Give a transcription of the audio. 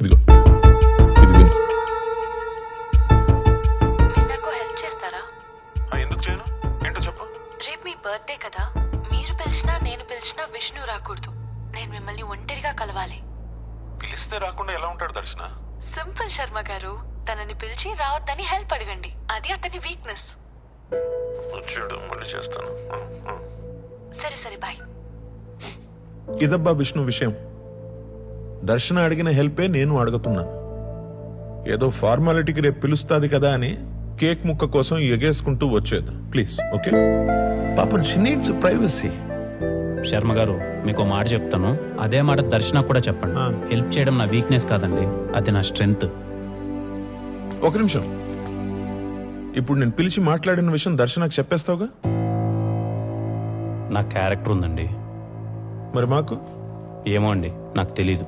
ఇదిగో ఇది విను నాకు హెల్ప్ చేస్తారా? ఎందుకు చేయను? ఏంటో చెప్పు. రేపు మీ బర్త్డే కదా. మీరు పిలిచినా నేను పిలిచినా విష్ణు రాకూడదు. నేను మిమ్మల్ని ఒంటరిగా కలవాలి. పిలిస్తే రాకుండా ఎలా ఉంటాడు దర్శన? సింపుల్ శర్మ గారు తనని పిలిచి రావద్దని హెల్ప్ అడగండి. అది అతని వీక్నెస్ వచ్చాడు మళ్ళీ చేస్తాను. సరే సరే బాయ్ ఇదబ్బా విష్ణు విషయం. దర్శన అడిగిన హెల్పే నేను అడుగుతున్నా. ఏదో ఫార్మాలిటీకి రేపు పిలుస్తాది కదా అని కేక్ ముక్క కోసం ఎగేసుకుంటూ వచ్చేది. Please okay? పాపం షీ నీడ్స్ ప్రైవసీ. శర్మ గారు మీకు మాట చెప్తాను. అదే మాట దర్శన కూడా చెప్పండి. ఆ. హెల్ప్ చేయడం నా వీక్నెస్ కాదండి. అది నా స్ట్రెంగ్త్. ఒక నిమిషం. ఇప్పుడు నేను పిలిచి మాట్లాడిన విషయం దర్శనకు చెప్పేస్తావుగా? నా క్యారెక్టర్ ఉందండి. మరి మాకు? ఏమో అండి నాకు తెలీదు.